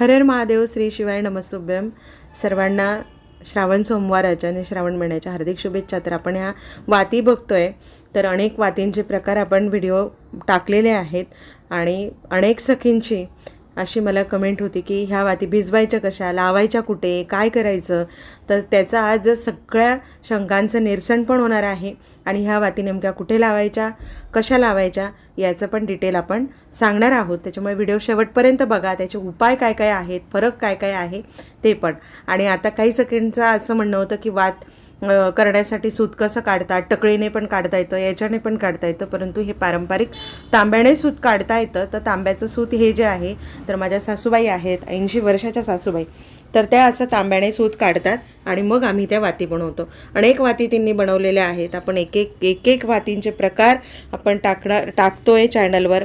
हरेर महादेव श्री शिवाय नमस्तुभ्यम सर्वांना श्रावण सोमवाराच्या आणि श्रावण महिन्याच्या हार्दिक शुभेच्छा. तर आपण ह्या वाती बघतोय. तर अनेक वातींचे प्रकार आपण व्हिडिओ टाकलेले आहेत आणि अनेक सखींची अशी मला कमेंट होती की ह्या वाती भिजवायच्या कशा? लावायच्या कुठे? काय करायचं? तर त्याचा आज सगळ्या शंकांचं निरसन पण होणार आहे. आणि ह्या वाती नेमक्या कुठे लावायच्या? कशा लावायच्या? याचं पण डिटेल आपण सांगणार आहोत. त्याच्यामुळे व्हिडिओ शेवटपर्यंत बघा. त्याचे उपाय काय काय आहेत? फरक काय काय आहे? ते पण. आणि आता काही सेकंडचं असं म्हणणं होतं की वात करण्यासाठी सूत कसं काढतात टकळीने पण काढता येतं याच्याने पण काढता येतं परंतु हे पारंपरिक तांब्याने सूत काढता येतं. तर तांब्याचं सूत हे जे आहे तर माझ्या सासूबाई आहेत ऐंशी वर्षाच्या सासूबाई. तर त्या असं तांब्याने सूत काढतात आणि मग आम्ही त्या वाती बनवतो. अनेक वाती त्यांनी बनवलेल्या आहेत. आपण एक एक एक एक वातींचे प्रकार आपण टाकणार टाकतोय चॅनलवर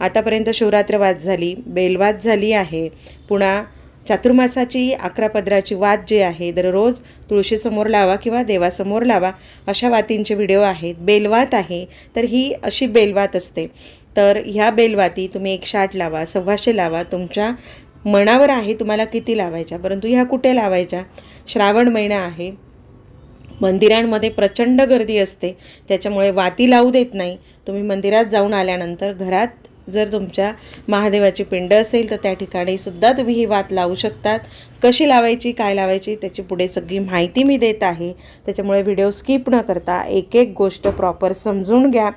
आतापर्यंत शिवरात्र झाली बेलवात झाली आहे. पुन्हा चातुर्मासाची अकरा पदराची वात जी आहे दररोज तुळशीसमोर लावा किंवा देवासमोर लावा अशा वातींचे व्हिडिओ आहेत. बेलवात आहे तर ही अशी बेलवात असते. तर ह्या बेलवाती तुम्ही एकशे आठ लावा सव्वाशे लावा तुमच्या मनावर आहे तुम्हाला किती लावायच्या परंतु ह्या कुठे लावायच्या? श्रावण महिना आहे. मंदिरांमध्ये प्रचंड गर्दी असते त्याच्यामुळे वाती लावू देत नाही. तुम्ही मंदिरात जाऊन आल्यानंतर घरात जर तुमच्या महादेवाची पिंड असेल तर त्या ठिकाणी सुद्धा तुम्ही ही वात लावू शकतात. कशी लावायची काय लावायची त्याची पुढे सगळी माहिती मी देत आहे. त्याच्यामुळे व्हिडिओ स्किप न करता एक एक गोष्ट प्रॉपर समजून घ्या.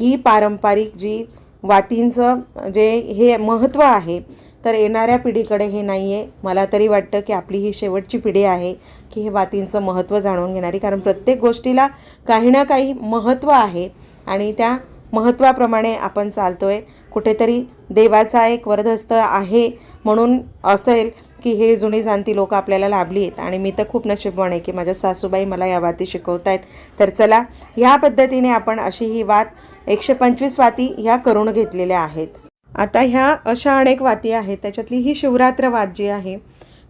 ही पारंपरिक जी वातींचं जे हे महत्त्व आहे तर येणाऱ्या पिढीकडे हे नाही आहे मला तरी वाटतं की आपली ही शेवटची पिढी आहे की हे वातींचं महत्त्व जाणून घेणारी. कारण प्रत्येक गोष्टीला काही ना काही महत्त्व आहे. आणि त्या महत्त्वाप्रमाणे आपण चालतो आहे कुठेतरी देवाचा एक वरदहस्त आहे म्हणून असेल की हे जुनी जाणती लोक आपल्याला लाभली आहेत. आणि मी तर खूप नशीबवान आहे की माझ्या सासूबाई मला या वाती शिकवत आहेत तर चला ह्या पद्धतीने आपण अशी ही वात एकशे पंचवीस वाती ह्या करून घेतलेल्या आहेत. आता ह्या अशा अनेक वाती आहेत. त्याच्यातली ही शिवरात्र वात जी आहे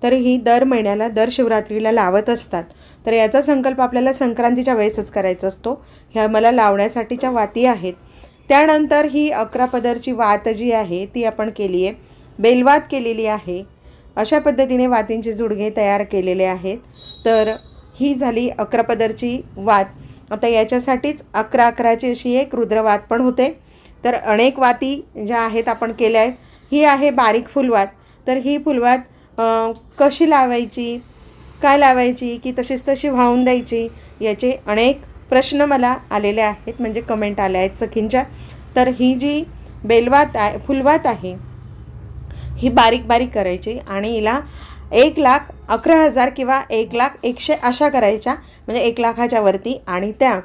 तर ही दर महिन्याला दर शिवरात्रीला लावत असतात. तर याचा संकल्प आपल्याला संक्रांतीच्या वेळेसच करायचा असतो. ह्या मला लावण्यासाठीच्या वाती आहेत. त्यानंतर ही अकरा पदरची वात जी आहे ती आपण केली आहे. बेलवात केलेली आहे. अशा पद्धतीने वातींचे जुडघे तयार केलेले आहेत. तर ही झाली अकरा पदरची वात. आता याच्यासाठीच अकरा अकराची अशी एक रुद्रवात पण होते. तर अनेक वाती ज्या आहेत आपण केल्या आहेत. ही आहे बारीक फुलवात. तर ही फुलवात कशी लावायची काय लावायची की तशीच तशी वाहून द्यायची याचे अनेक प्रश्न मला आलेले आहेत म्हणजे कमेंट आल्या आहेत सखींच्या. तर ही जी बेलवात आहे फुलवात आहे ही बारीक बारीक करायची आणि हिला एक लाख अकरा हजार किंवा एक लाख एकशे अशा करायच्या म्हणजे एक लाखाच्या वरती आणि त्या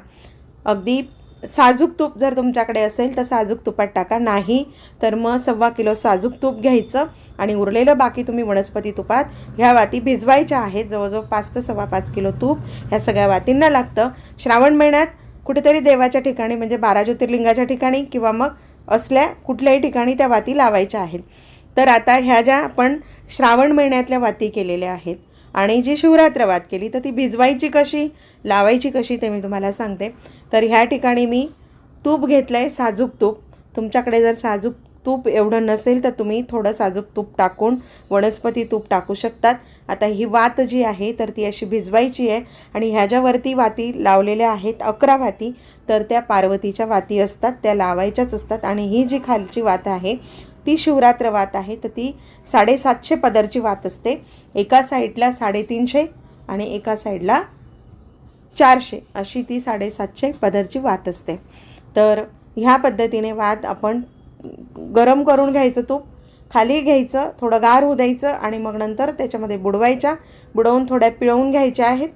अगदी साजूक तूप जर तुमच्याकडे असेल तर साजूक तुपात टाका. नाही तर मग सव्वा किलो साजूक तूप घ्यायचं आणि उरलेलं बाकी तुम्ही वनस्पती तुपात ह्या वाती भिजवायच्या आहेत. जवळजवळ पाच ते सव्वा पाच किलो तूप ह्या सगळ्या वातींना लागतं. श्रावण महिन्यात कुठेतरी देवाच्या ठिकाणी म्हणजे बारा ज्योतिर्लिंगाच्या ठिकाणी किंवा मग असल्या कुठल्याही ठिकाणी त्या वाती लावायच्या आहेत. तर आता ह्या ज्या आपण श्रावण महिन्यातल्या वाती केलेल्या आहेत आणि जी शिवरात्र वाद केली तर ती भिजवायची कशी लावायची कशी ते मी तुम्हाला सांगते. तर ह्या ठिकाणी मी तूप घेतलं आहे साजूक तूप. तुमच्याकडे जर साजूक तूप एवढं नसेल तर तुम्ही थोडं साजूक तूप टाकून वनस्पती तूप टाकू शकतात. आता ही वात जी आहे तर ती अशी भिजवायची आहे. आणि ह्या ज्यावरती वाती लावलेल्या आहेत अकरा वाती तर त्या पार्वतीच्या वाती असतात त्या लावायच्याच असतात. आणि ही जी खालची वात आहे ती शिवरात्र वात आहे तर ती साडेसातशे पदरची वात असते. एका साईडला साडेतीनशे आणि एका साईडला चारशे अशी ती साडेसातशे पदरची वात असते. तर ह्या पद्धतीने वात आपण गरम करून घ्यायचं तूप खाली घ्यायचं थोडं गार होऊ द्यायचं आणि मग नंतर त्याच्यामध्ये बुडवायच्या बुडवून थोड्या पिळवून घ्यायच्या आहेत.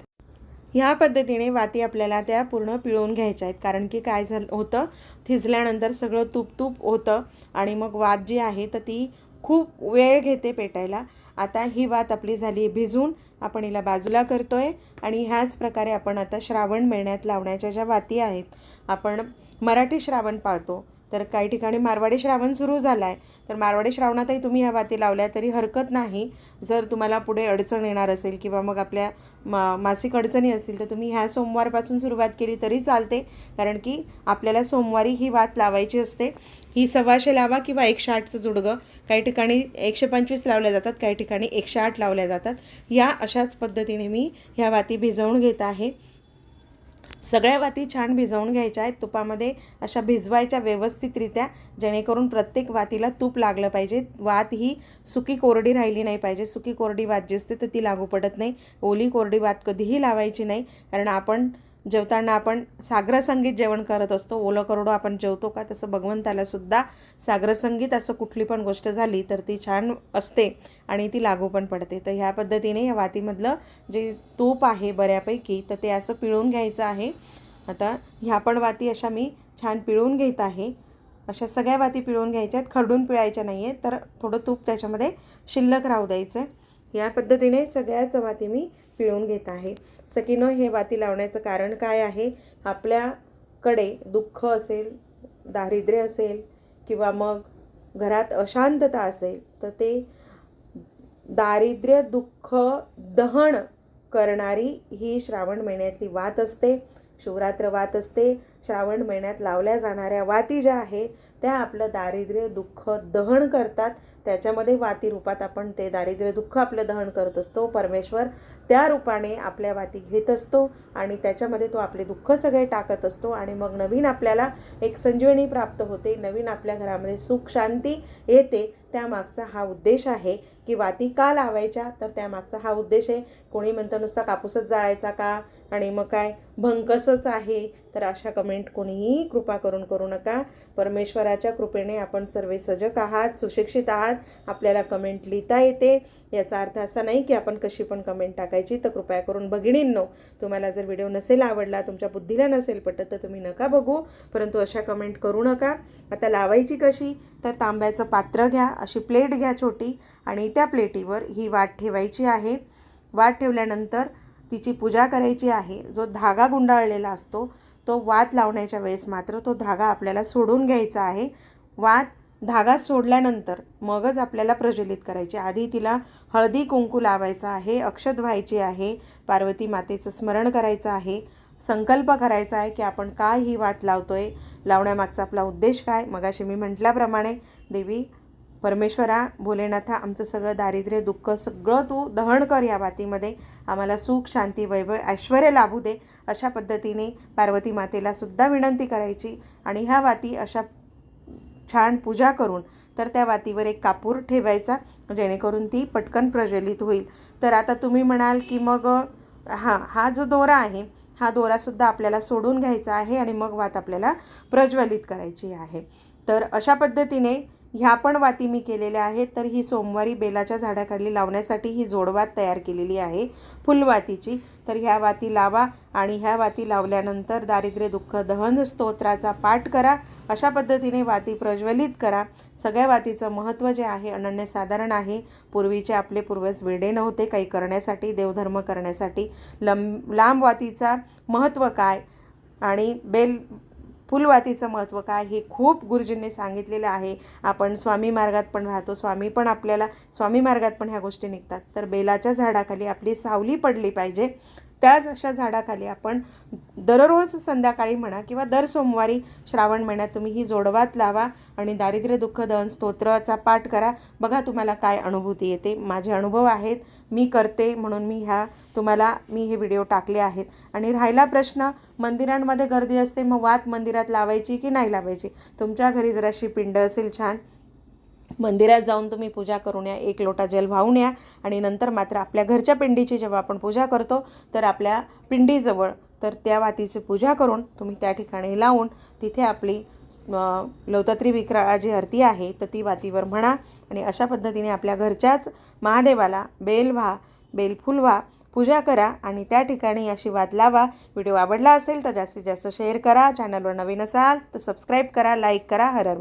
ह्या पद्धतीने वाती आपल्याला त्या पूर्ण पिळून घ्यायच्या आहेत. कारण की काय झालं होतं? थिजल्यानंतर सगळं तूप तूप होतं आणि मग वात जी आहे तर ती खूप वेळ घेते पेटायला. आता ही वात आपली झाली भिजून. आपण हिला बाजूला करतो आहे आणि ह्याच प्रकारे आपण आता श्रावण महिन्यात लावण्याच्या ज्या वाती आहेत आपण मराठी श्रावण पाळतो. तर काही ठिकाणी मारवाडी श्रावण सुरू झाला आहे तर मारवाडी श्रावणातही तुम्ही ह्या वाती लावल्या तरी हरकत नाही. जर तुम्हाला पुढे अडचण येणार असेल किंवा मग आपल्या मा मासिक अडचणी असतील तर तुम्ही ह्या सोमवारपासून सुरुवात केली तरी चालते. कारण की आपल्याला सोमवारी ही वात लावायची असते. ही सव्वाशे लावा किंवा एकशे आठचं जुडगं. काही ठिकाणी एकशे पंचवीस लावल्या जातात काही ठिकाणी एकशे आठ लावल्या जातात. या अशाच पद्धतीने मी ह्या वाती भिजवून घेत आहे. सगळ्या वाती छान भिजवून घ्यायच्या आहेत. तुपामध्ये अशा भिजवायच्या व्यवस्थितरित्या जेणेकरून प्रत्येक वातीला तूप लागलं पाहिजे. वात ही सुकी कोरडी राहिली नाही पाहिजे. सुकी कोरडी वात जी असते तर ती लागू पडत नाही. ओली कोरडी वात कधीही लावायची नाही. कारण आपण जेवताना आपण सागरसंगीत जेवण करत असतो. ओलं करोडो आपण जेवतो का? तसं भगवंतालासुद्धा सागरसंगीत असं कुठली पण गोष्ट झाली तर ती छान असते आणि ती लागू पण पडते. तर ह्या पद्धतीने या वातीमधलं जे तूप आहे बऱ्यापैकी तर ते असं पिळून घ्यायचं आहे. आता ह्या पण वाती अशा मी छान पिळून घेत आहे. अशा सगळ्या वाती पिळून घ्यायच्या आहेत खरडून पिळायच्या नाही आहेत तर थोडं तूप त्याच्यामध्ये शिल्लक राहू द्यायचं आहे या पद्धतीने सगळ्याच वाती मी पिळून घेत आहे. सकिनो हे वाती लावण्याचं कारण काय आहे? आपल्याकडे दुःख असेल दारिद्र्य असेल किंवा मग घरात अशांतता असेल तर ते दारिद्र्य दुःख दहन करणारी ही श्रावण महिन्यातली वात असते. शिवरात्र वात असते. श्रावण महिन्यात लावल्या जाणाऱ्या वाती ज्या आहेत त्या आपलं दारिद्र्य दुःख दहन करतात. त्याच्यामध्ये वाती रूपात आपण ते दारिद्र्य दुःख आपलं दहन करत असतो. परमेश्वर त्या रूपाने आपल्या वाती घेत असतो आणि त्याच्यामध्ये तो आपले दुःख सगळे टाकत असतो आणि मग नवीन आपल्याला एक संजीवनी प्राप्त होते. नवीन आपल्या घरामध्ये सुख शांती येते. त्यामागचा हा उद्देश आहे की वाती का लावायच्या? तर त्यामागचा हा उद्देश आहे कोणी म्हणतं नुसता कापूसच जाळायचा का? आणि मग काय? भंकसच आहे. तर अशा कमेंट कोणीही कृपा करून करू नका. परमेश्वराच्या कृपेने आपण सर्व सजग आहात सुशिक्षित आहात. आपल्याला कमेंट लिहिता येते. याचा अर्थ असा नाही की आपण कशी पण कमेंट टाकायची तर कृपया करून बघिणींनो तुम्हाला जर व्हिडिओ नसेल आवडला तुमच्या बुद्धीला नसेल पटत तर तुम्ही नका बघू. परंतु अशा कमेंट करू नका. आता लावायची कशी? तर तांब्याचं पात्र घ्या अशी प्लेट घ्या छोटी. आणि त्या प्लेटीवर ही वाट ठेवायची आहे. वाट ठेवल्यानंतर तिची पूजा करायची आहे. जो धागा गुंडाळलेला असतो तो वात लावण्याच्या वेळेस मात्र तो धागा आपल्याला सोडून घ्यायचा आहे. वात धागा सोडल्यानंतर मगच आपल्याला प्रज्वलित करायची. आधी तिला हळदी कुंकू लावायचा आहे अक्षत व्हायची आहे पार्वती मातेचं स्मरण करायचं आहे. संकल्प करायचा आहे की आपण काय ही वात लावतोय? लावण्यामागचा आपला उद्देश काय? मगाशी मी म्हटल्याप्रमाणे देवी परमेश्वरा भोलेनाथा आमचं सगळं दारिद्र्य दुःख सगळं तू दहन कर या वातीमध्ये आम्हाला सुख शांती वैभव ऐश्वर लाभू दे. अशा पद्धतीने पार्वती मातेला सुद्धा विनंती करायची. आणि ह्या वाती अशा छान पूजा करून तर त्या वातीवर एक कापूर ठेवायचा जेणेकरून ती पटकन प्रज्वलित होईल. तर आता तुम्ही म्हणाल की मग हां हा जो दोरा आहे हा दोरासुद्धा आपल्याला सोडून घ्यायचा आहे आणि मग वात आपल्याला प्रज्वलित करायची आहे. तर अशा पद्धतीने ह्या पण वाती मी केलेल्या आहेत. तर ही सोमवारी बेलाच्या झाडाखाली लावण्यासाठी ही जोडवात तयार केलेली आहे फुलवातीची. तर ह्या वाती लावा आणि ह्या वाती लावल्यानंतर दारिद्र्य दुःख दहन स्तोत्राचा पाठ करा. अशा पद्धतीने वाती प्रज्वलित करा. सगळ्या वातीचं महत्त्व जे आहे अनन्यसाधारण आहे. पूर्वीचे आपले पूर्वज वेडे नव्हते काही करण्यासाठी देवधर्म करण्यासाठी. लंब लांब वातीचा महत्त्व काय? आणि बेल फुलवातीचं महत्त्व काय हे खूप गुरुजींनी सांगितलेलं आहे. आपण स्वामी मार्गात पण राहतो स्वामी पण आपल्याला स्वामी मार्गात पण ह्या गोष्टी निघतात. तर बेलाच्या झाडाखाली आपली सावली पडली पाहिजे. त्याच अशा झाडाखाली आपण दररोज संध्याकाळी म्हणा किंवा दर सोमवारी श्रावण महिन्यात तुम्ही ही जोडवात लावा आणि दारिद्र्य दुःख दहन स्तोत्राचा पाठ करा. बघा तुम्हाला काय अनुभूती येते. माझे अनुभव आहेत. मी करते म्हणून मी ह्या तुम्हाला मी हे व्हिडिओ टाकले आहेत. आणि राहिला प्रश्न मंदिरांमध्ये गर्दी असते मग वात मंदिरात लावायची की नाही लावायची? तुमच्या घरी जराशी पिंड असेल छान. मंदिरात जाऊन तुम्ही पूजा करून या एक लोटा जल वाहून या. आणि नंतर मात्र आपल्या घरच्या पिंडीची जेव्हा आपण पूजा करतो तर आपल्या पिंडीजवळ तर त्या वातीची पूजा करून तुम्ही त्या ठिकाणी लावून तिथे आपली लवतत्री विक्राळा जी आरती आहे तर ती वातीवर म्हणा आणि अशा पद्धतीने आपल्या घरच्याच महादेवाला बेल व्हा बेलफूल व्हा पूजा करा आणि त्या ठिकाणी अशी वाद लावा. व्हिडिओ आवडला असेल तर जास्तीत जास्त शेअर करा. चॅनलवर नवीन असाल तर सबस्क्राईब करा लाईक करा. हरर